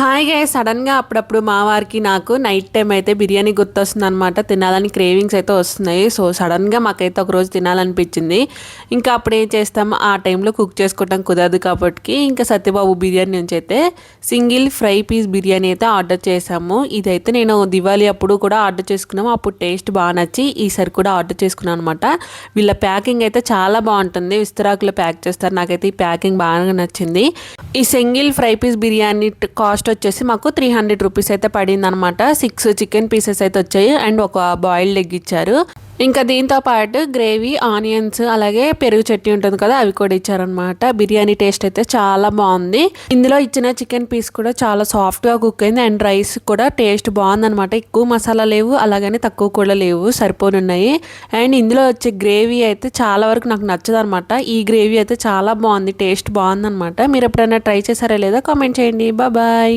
Hi సడన్గా అప్పుడప్పుడు మా వారికి నాకు నైట్ టైం అయితే బిర్యానీ గుర్తొస్తుంది అనమాట తినాలని క్రేవింగ్స్ అయితే వస్తున్నాయి. సో సడన్గా మాకైతే ఒక రోజు తినాలనిపించింది. ఇంకా అప్పుడు ఏం చేస్తాం? ఆ టైంలో కుక్ చేసుకోవడం కుదరదు కాబట్టి ఇంకా సత్యబాబు బిర్యానీ నుంచి అయితే సింగిల్ ఫ్రై పీస్ బిర్యానీ అయితే ఆర్డర్ చేసాము ఇదైతే నేను దివాళీ అప్పుడు కూడా ఆర్డర్ చేసుకున్నాము. అప్పుడు టేస్ట్ బాగా నచ్చి ఈసారి కూడా ఆర్డర్ చేసుకున్నాను అనమాట వీళ్ళ ప్యాకింగ్ అయితే చాలా బాగుంటుంది. విస్తరాకులో ప్యాక్ చేస్తారు. నాకైతే ఈ ప్యాకింగ్ బాగా నచ్చింది. ఈ single fry piece biryani cost వచ్చేసి మాకు త్రీ హండ్రెడ్ రూపీస్ అయితే పడింది అనమాట సిక్స్ చికెన్ పీసెస్ అయితే వచ్చాయి. అండ్ ఒక బాయిల్డ్ ఎగ్ ఇచ్చారు. ఇంకా దీంతో పాటు గ్రేవీ ఆనియన్స్ అలాగే పెరుగు చట్నీ ఉంటుంది కదా అవి కూడా ఇచ్చారనమాట బిర్యానీ టేస్ట్ అయితే చాలా బాగుంది. ఇందులో ఇచ్చిన చికెన్ పీస్ కూడా చాలా సాఫ్ట్గా కుక్ అయింది. అండ్ రైస్ కూడా టేస్ట్ బాగుందనమాట ఎక్కువ మసాలా లేవు అలాగని తక్కువ కూడా లేవు సరిపోనున్నాయి అండ్ ఇందులో వచ్చే గ్రేవీ అయితే చాలా వరకు నాకు నచ్చదనమాట ఈ గ్రేవీ అయితే చాలా బాగుంది టేస్ట్ బాగుందనమాట మీరు ఎప్పుడైనా ట్రై చేశారా లేదా కామెంట్ చేయండి. బాయ్.